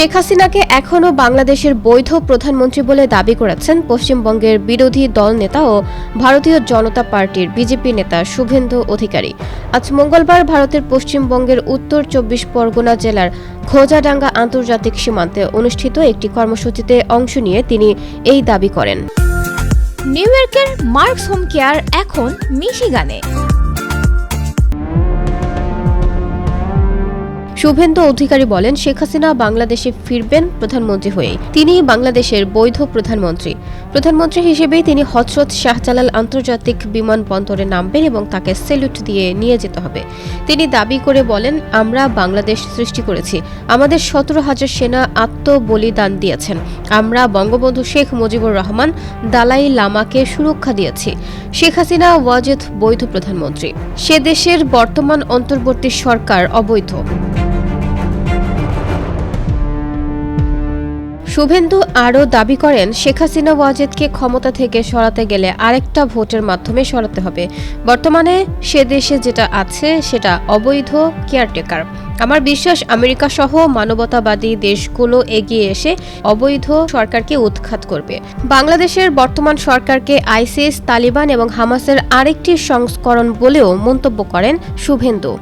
শেখ হাসিনাকে এখনও বাংলাদেশের বৈধ প্রধানমন্ত্রী বলে দাবি করেছেন পশ্চিমবঙ্গের বিরোধী দল নেতা ও ভারতীয় জনতা পার্টির বিজেপি নেতা শুভেন্দু অধিকারী। আজ মঙ্গলবার ভারতের পশ্চিমবঙ্গের উত্তর চব্বিশ পরগনা জেলার খোজাডাঙ্গা আন্তর্জাতিক সীমান্তে অনুষ্ঠিত একটি কর্মসূচিতে অংশ নিয়ে তিনি এই দাবি করেন। নিউ ইয়র্কের মার্কস হোম কেয়ার এখন মিশিগানে। শুভেন্দু অধিকারী বলেন, শেখ হাসিনা বাংলাদেশে ফিরবেন প্রধানমন্ত্রী হয়ে তিনি বাংলাদেশের বৈধ প্রধানমন্ত্রী। প্রধানমন্ত্রী হিসেবেই তিনি হজরত শাহজালাল আন্তর্জাতিক বিমানবন্দরে নামবেন এবং তাকে সেলুট দিয়ে নিয়ে যেতে হবে। তিনি দাবি করে বলেন, আমরা বাংলাদেশ সৃষ্টি করেছি। আমাদের সতেরো হাজার সেনা আত্মবলিদান দিয়েছেন। আমরা বঙ্গবন্ধু শেখ মুজিবুর রহমান, দালাই লামাকে সুরক্ষা দিয়েছি। শেখ হাসিনা ওয়াজেদ বৈধ প্রধানমন্ত্রী। সে দেশের বর্তমান অন্তর্বর্তী সরকার অবৈধ। শুভেন্দু আরও দাবি করেন, শেখ হাসিনা ওয়াজেদকে ক্ষমতা থেকে সরাতে গেলে আরেকটা ভোটের মাধ্যমে সরাতে হবে। বর্তমানে সে দেশে যেটা আছে, সেটা অবৈধ কেয়ারটেকার। আমার বিশ্বাস আমেরিকা সহ মানবতাবাদী দেশগুলো এগিয়ে এসে অবৈধ সরকারকে উৎখাত করবে। বাংলাদেশের বর্তমান সরকারকে আইসিস, তালিবান এবং হামাসের আরেকটি সংস্করণ বলেও মন্তব্য করেন শুভেন্দু।